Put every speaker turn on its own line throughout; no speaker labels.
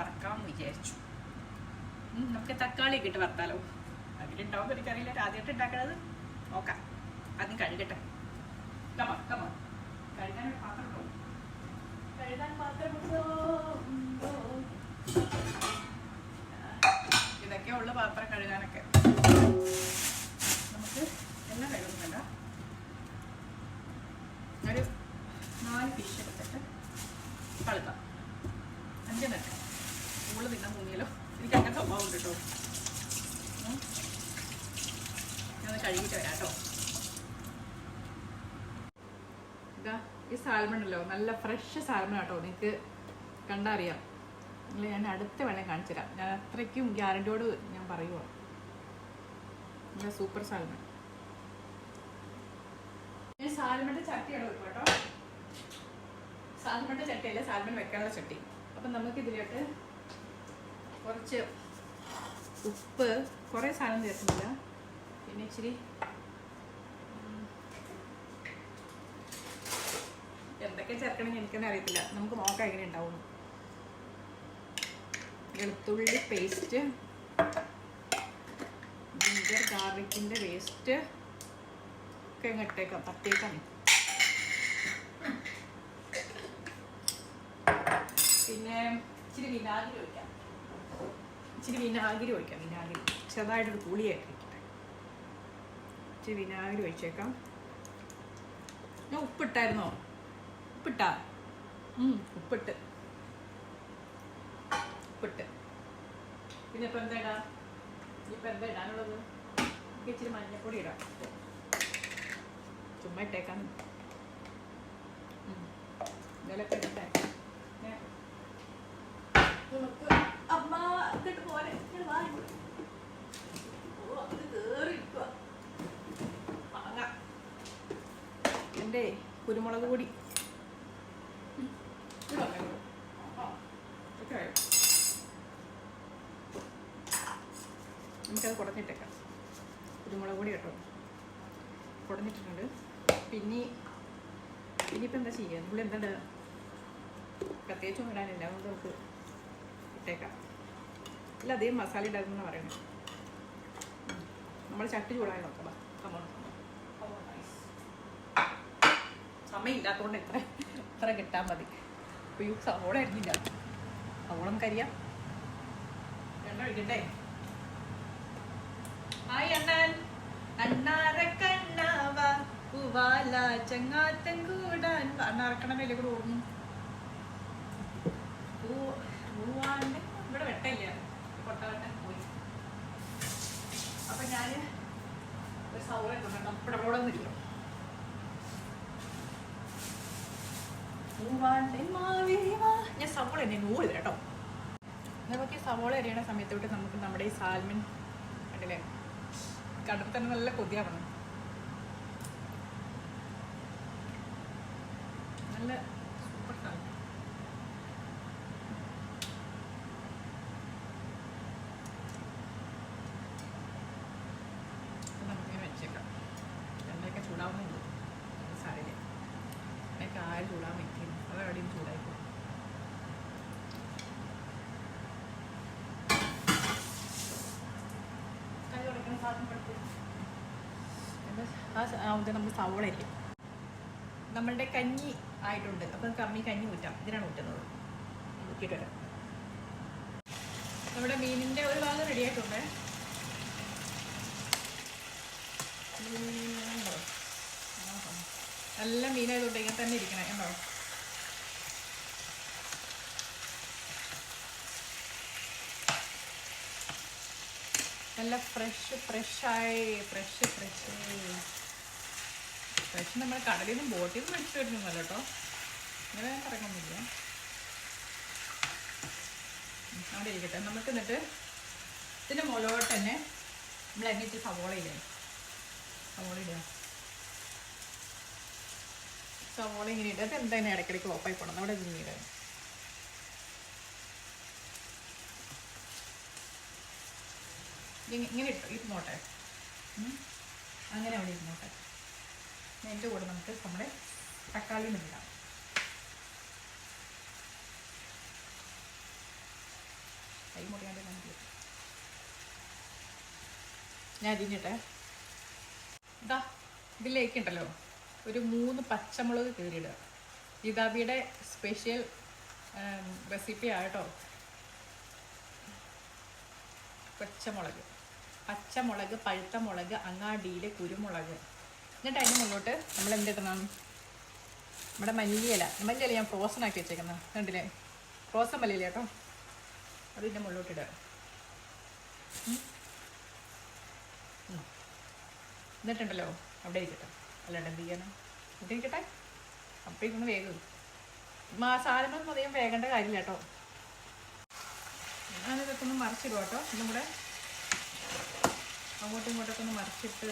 വറക്കാമെന്ന് വിചാരിച്ചു. നമുക്ക് തക്കാളി ഇട്ട് വറുത്താലോ? അതിലുണ്ടാവുമ്പോൾ എനിക്കറിയില്ല. ആദ്യമായിട്ട് ഉണ്ടാക്കണത് നോക്കാം. ആദ്യം കഴുകട്ടെ? ഇതൊക്കെ ഉള്ള പാത്രം കഴുകാനൊക്കെ. നമുക്ക് എല്ലാം കഴുകുന്നില്ല ഒരു നാല് ഫിഷ് എടുത്തിട്ട് കളുത്താം ഞാനത് കഴുകിയിട്ട് വരാം കേട്ടോ. ഇതാ ഈ സാൽമൺ ഉണ്ടല്ലോ. നല്ല ഫ്രഷ് സാൽമൺ കേട്ടോ. നിങ്ങൾക്ക് കണ്ടറിയാം. നിങ്ങൾ ഞാൻ അടുത്ത വേണേൽ കാണിച്ചു തരാം. ഞാൻ അത്രയ്ക്കും ഗ്യാരണ്ടിയോട് ഞാൻ പറയുവാ. നല്ല സൂപ്പർ സാൽമൺ ഞാൻ സാൽമണിന്റെ ചട്ടിയാണ് വെക്കും കേട്ടോ. സാൽമണിന്റെ ചട്ടിയല്ല സാൽമൺ വെക്കാനുള്ള ചട്ടി. അപ്പം നമുക്ക് ഇതിലോട്ട് കുറച്ച് ഉപ്പ് കുറേ സാധനം ചേർക്കുന്നില്ല. പിന്നെ ഇച്ചിരി എന്തൊക്കെ ചേർക്കണമെന്ന് എനിക്കൊന്നും അറിയത്തില്ല. നമുക്ക് നോക്കാം എങ്ങനെ ഉണ്ടാവും വെളുത്തുള്ളി പേസ്റ്റ് ജിഞ്ചർ ഗാർലിക്കിന്റെ പേസ്റ്റ് ഒക്കെ അങ്ങ് ഇട്ടേക്കാം. തട്ടിയേക്കാം. പിന്നെ ഇച്ചിരി വിനാഗിരി ഒഴിക്കാം. ഇച്ചിരി വിനാഗിരി ഒഴിക്കാം വിനാഗിരി. ചെറുതായിട്ടൊരു പുളിയായിട്ട്. ഇച്ചിരി വിനാഗിരി ഒഴിച്ചേക്കാം. ഞാൻ ഉപ്പിട്ടായിരുന്നോ? ഉപ്പിട്ടാ? ഉപ്പിട്ട്. ഉപ്പിട്ട്. പിന്നെ ഇപ്പം എന്താ ഇടാ ഇപ്പം എന്താ ഇടാനുള്ളത്? ഇച്ചിരി മഞ്ഞപ്പൊടി ഇടാം. ചുമ്മാ ഇട്ടേക്കാം. ഇതിലൊക്കെ പിന്നെ നമുക്ക് അമ്മ ഇങ്ങോട്ട് പോലെ ഇങ്ങോട്ട് വാ എന്റെ കുരുമുളക് പൊടി. നമുക്കത് കുടഞ്ഞിട്ടേക്കാം. കുരുമുളക് പൊടി കേട്ടോ. കുടഞ്ഞിട്ടിട്ടുണ്ട്. പിന്നെ ഇനിയിപ്പോൾ എന്താ ചെയ്യുക? നമ്മൾ എന്താ പ്രത്യേകിച്ചും വരാനില്ല അതുകൊണ്ട് നമുക്ക് ഇട്ടേക്കാം. ഇല്ല അതേ മസാല ഇടാമെന്ന് പറയണം. നമ്മൾ ചട്ടി ചൂടാൻ നോക്കാം. കമോൺ സമയമില്ലാത്തതുകൊണ്ട് ഇത്ര ഇത്ര കിട്ടാൻ മതി. അപ്പോൾ ഈ സവോള അരിഞ്ഞില്ല. സവോള നമുക്കറിയാം എണ്ണ ഒഴിക്കണ്ടേ ഹായ് അണ്ണാൻ. പൂവാല ചങ്ങാത്തൻ കൂടാൻ. അണ്ണാറക്കണമല്ലേ കൂടെ ഓർമ്മ പൂ- പൂവാണ്ട്. ഇവിടെ വെട്ടയില്ല. കൊട്ടവട്ടം പോയി. അപ്പൊ ഞാൻ ഒരു സൗകര്യം എടുക്കുന്നുണ്ട് ഇവിടെ ഒന്നിരിക്കും ഞാൻ സവോള എന്നെ നൂറ് കേട്ടോ. നമുക്ക് ഈ സവോള എറിയണ സമയത്തോട്ട് നമുക്ക് നമ്മുടെ ഈ സാൽമൻ കണ്ടില്ലേ? കണ്ടിട്ട് തന്നെ നല്ല കൊതിയാവണം നല്ല സൂപ്പർ സാൽമൺ ഇത് നമുക്കിങ്ങനെ വെച്ചേക്കാം എണ്ണയൊക്കെ ചൂടാവുന്നുണ്ട് സാരമില്ല ആര് ചൂടാൻ വെക്കും അത് എവിടെയും ചൂടായി പോകും എന്താ നമ്മൾ സവോള അരിക്കും നമ്മളുടെ കഞ്ഞി ആയിട്ടുണ്ട്. അപ്പം കമ്മി കഞ്ഞി ഊറ്റാം. ഇതിനാണ് ഊറ്റുന്നത്. ഊറ്റിയിട്ട് വരാം. നമ്മുടെ മീനിന്റെ ഒരു ഭാഗം റെഡി ആയിട്ടുണ്ട്. ഉണ്ടോ? ആഹാ. നല്ല മീനായതുകൊണ്ട് ഇങ്ങനെ തന്നെ ഇരിക്കണേ ഉണ്ടോ നല്ല ഫ്രഷ് ഫ്രഷായി ഫ്രഷ് ഫ്രഷ് ഫ്രഷ് നമ്മൾ കടലിൽ നിന്നും ബോട്ടിൽ നിന്ന് മേടിച്ചു വരുന്നല്ലോ കേട്ടോ അങ്ങനെ പറയുന്നില്ല. അവിടെ ഇരിക്കട്ടെ. നമുക്ക് എന്നിട്ട് ഇതിന്റെ മുളകോട്ട് തന്നെ നമ്മൾ എന്നിട്ട് സവോള ഇല്ലേ സവോള ഇടുക. സവോള ഇങ്ങനെ ഇടുക അത് എന്തായാലും ഇടയ്ക്കിടയ്ക്ക് ഓഫായി പോകണം അവിടെ പിന്നീട് ഇങ്ങ- ഇങ്ങനെ ഇട്ടു. ഇരുന്നോട്ടെ. അങ്ങനെ അവിടെ ഇരുന്നോട്ടെ. എന്റെ കൂടെ നമുക്ക് നമ്മുടെ തക്കാളി ഇടാം. കൈ മുറിയാണ്ട് നമുക്ക് ഞാൻ അരിഞ്ഞിട്ടെ. ഇതാ ഇതിലേക്ക് ഉണ്ടല്ലോ. ഒരു മൂന്ന് പച്ചമുളക് കീറിയിടുക. ഗീതാബിയുടെ സ്പെഷ്യൽ റെസിപ്പി ആട്ടോ. പച്ചമുളക്. പച്ചമുളക് പഴുത്ത മുളക് അങ്ങാടിയിലെ കുരുമുളക്. എന്നിട്ട് അതിന് മുന്നോട്ട് നമ്മൾ എന്തിടണം നമ്മുടെ മല്ലിയില. മല്ലിയില ഞാൻ ഫ്രോസൺ ആക്കി വെച്ചേക്കുന്നത് കണ്ടില്ലേ? ഫ്രോസൺ മല്ലിയില കേട്ടോ. അത് ഇതിന്റെ മുകളിലോട്ട് ഇടുക. ഉം. ഉം. എന്നിട്ടുണ്ടല്ലോ അവിടെ ഇരിക്കട്ടെ. അല്ലാണ്ട് എന്ത് ചെയ്യാനാ ഇവിടെ ഇരിക്കട്ടെ അപ്പോഴേക്കൊന്ന് വേഗം മസാലമൊന്നും അധികം വേഗേണ്ട കാര്യമില്ല കേട്ടോ. ഞാനിതൊക്കെ ഒന്ന് മറിച്ചിടും കേട്ടോ. ഇന്നും കൂടെ അങ്ങോട്ടും ഇങ്ങോട്ടൊക്കെ ഒന്ന് മറിച്ചിട്ട്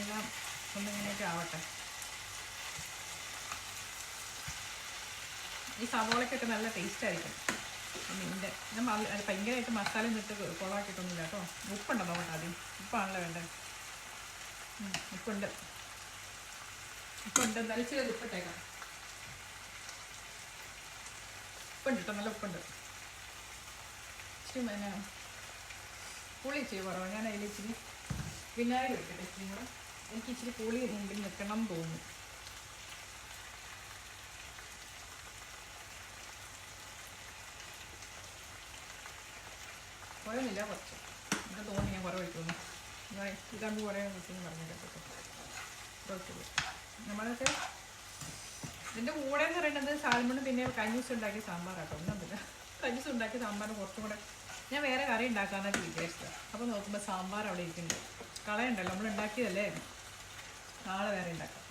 എല്ലാം ഒന്നിങ്ങനെയൊക്കെ ആവട്ടെ. ഈ സവോളയ്ക്കൊക്കെ നല്ല ടേസ്റ്റ് ആയിരിക്കും. മീനിന്റെ ഞാൻ ഭയങ്കരമായിട്ട് മസാല ഇട്ട് കുളമാക്കിയിട്ടൊന്നുമില്ല കേട്ടോ. ഉപ്പുണ്ടോ നോക്കട്ടെ ആദ്യം? ഉപ്പാണല്ലോ വേണ്ടത്. ഉപ്പുണ്ട്. ഉപ്പുണ്ട്. എന്നാലും ഉപ്പിട്ടേക്കാം. ഉപ്പുണ്ട് കേട്ടോ നല്ല ഉപ്പുണ്ട്. ഇച്ചിരി പുളി ഇച്ചിരി ഞാൻ അതിൽ ഇച്ചിരി വിനാഗിരി ഇട്ടിട്ട് ഇച്ചിരി കൂടെ എനിക്ക് ഇച്ചിരി പുളി മുമ്പിൽ നിൽക്കണം തോന്നുന്നു. കുറയൊന്നുമില്ല കുറച്ച്. എനിക്ക് തോന്നി ഞാൻ കുറവ് വയ്ക്കുന്നു ഇതാണ്ട് കുറേ കുട്ടിന്ന് പറഞ്ഞിട്ട് കുഴപ്പമില്ല നമ്മളൊക്കെ ഇതിന്റെ കൂടെ എന്ന് പറയുന്നത് സാൽമണ് പിന്നെ കഞ്ഞൂസ് ഉണ്ടാക്കിയ സാമ്പാറാട്ടോ ഒന്നുമില്ല കഞ്ഞൂസ് ഉണ്ടാക്കിയ സാമ്പാറിന് കുറച്ചും കൂടെ ഞാൻ വേറെ കറി ഉണ്ടാക്കാനായിട്ട് വിചാരിച്ചത്. അപ്പോൾ നോക്കുമ്പോൾ സാമ്പാർ അവിടെ ഇരിക്കുന്നുണ്ട്. കളയണ്ടല്ലോ നമ്മൾ ഉണ്ടാക്കിയതല്ലേ? നാളെ വേറെ ഉണ്ടാക്കാം.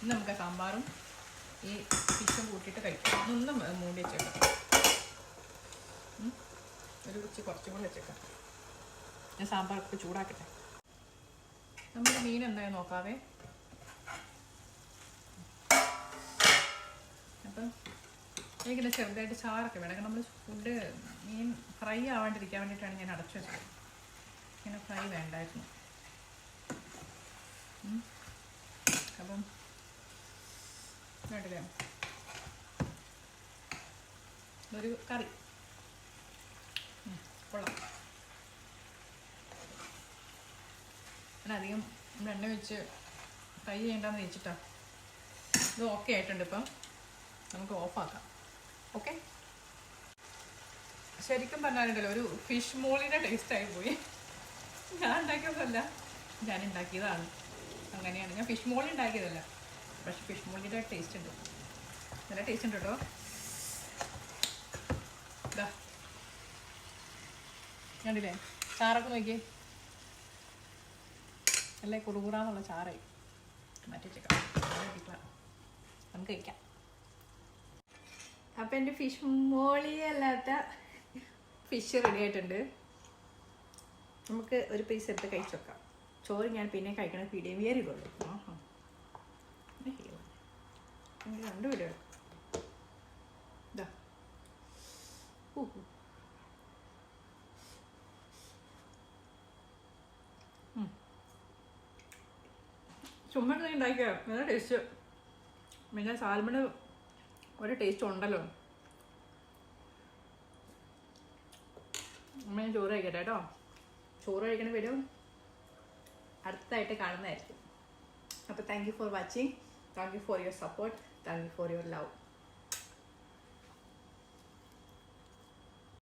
ഇന്ന് നമുക്ക് സാമ്പാറും ഈ ഫിഷും കൂട്ടിയിട്ട് കഴിക്കാം. ഒന്നും മൂടി വെച്ചേക്കാം. ഒരു ഇച്ചിരി കുറച്ചും കൂടെ വെച്ചേക്കാം. ഞാൻ സാമ്പാറൊക്കെ ചൂടാക്കട്ടെ? നമ്മുടെ മീൻ എന്തായാലും നോക്കാവേ? അപ്പം എനിക്കിത് ചെറുതായിട്ട് ചാറൊക്കെ വേണം. കാരണം നമ്മൾ ഫുഡ് മീൻ ഫ്രൈ ആവാണ്ടിരിക്കാൻ വേണ്ടിയിട്ടാണ് ഞാൻ അടച്ചു വെച്ചത്. ഇങ്ങനെ ഫ്രൈ വേണ്ടായിരുന്നു. അപ്പം വേണ്ടില്ലേ ഒരു കറി. കൊള്ളാം. ഞാൻ അധികം എണ്ണ വെച്ച് ഫ്രൈ ചെയ്യണ്ടെന്ന് വെച്ചിട്ടാ. ഇത് ഓക്കെ ആയിട്ടുണ്ട് ഇപ്പം. നമുക്ക് ഓഫാക്കാം ഓക്കെ ശരിക്കും പറഞ്ഞാലുണ്ടല്ലോ ഒരു ഫിഷ് മോളിന്റെ ടേസ്റ്റ് ആയി പോയി. ഞാൻ ഉണ്ടാക്കിയതല്ല. ഞാൻ ഉണ്ടാക്കിയതാണ്. അങ്ങനെയാണ്. ഞാൻ ഫിഷ് മോളി ഉണ്ടാക്കിയതല്ല. പക്ഷെ ഫിഷ് മോളിന്റെ ടേസ്റ്റ് ഉണ്ട്. നല്ല ടേസ്റ്റ് ഉണ്ട് കേട്ടോ ഇതാ കണ്ടില്ലേ? ചാറൊക്കെ നോക്കിയേ. അല്ലേ? കുറുകുറാന്നുള്ള ചാറേ. മാറ്റി വെച്ചേക്കാം നമുക്ക് കഴിക്കാം. അപ്പം എന്റെ ഫിഷ് മോളിയല്ലാത്ത ഫിഷ് റെഡി ആയിട്ടുണ്ട്. നമുക്ക് ഒരു പീസ് എടുത്ത് കഴിച്ചു വെക്കാം ചോറ് ഞാൻ പിന്നെ കഴിക്കണ പീഡിയം. എനിക്ക് രണ്ട് വീഡിയോ ചുമ്മാ ഉണ്ടാക്കിയ നല്ല ടേസ്റ്റ് പിന്നെ സാൽമണ് ഒരു ടേസ്റ്റ് ഉണ്ടല്ലോ. അമ്മ ഞാൻ ചോറ് കഴിക്കട്ടെ കേട്ടോ. ചോറ് കഴിക്കണ വരും അടുത്തായിട്ട് കാണുന്നതായിരിക്കും. അപ്പോൾ thank you for watching thank you for your support thank you for your love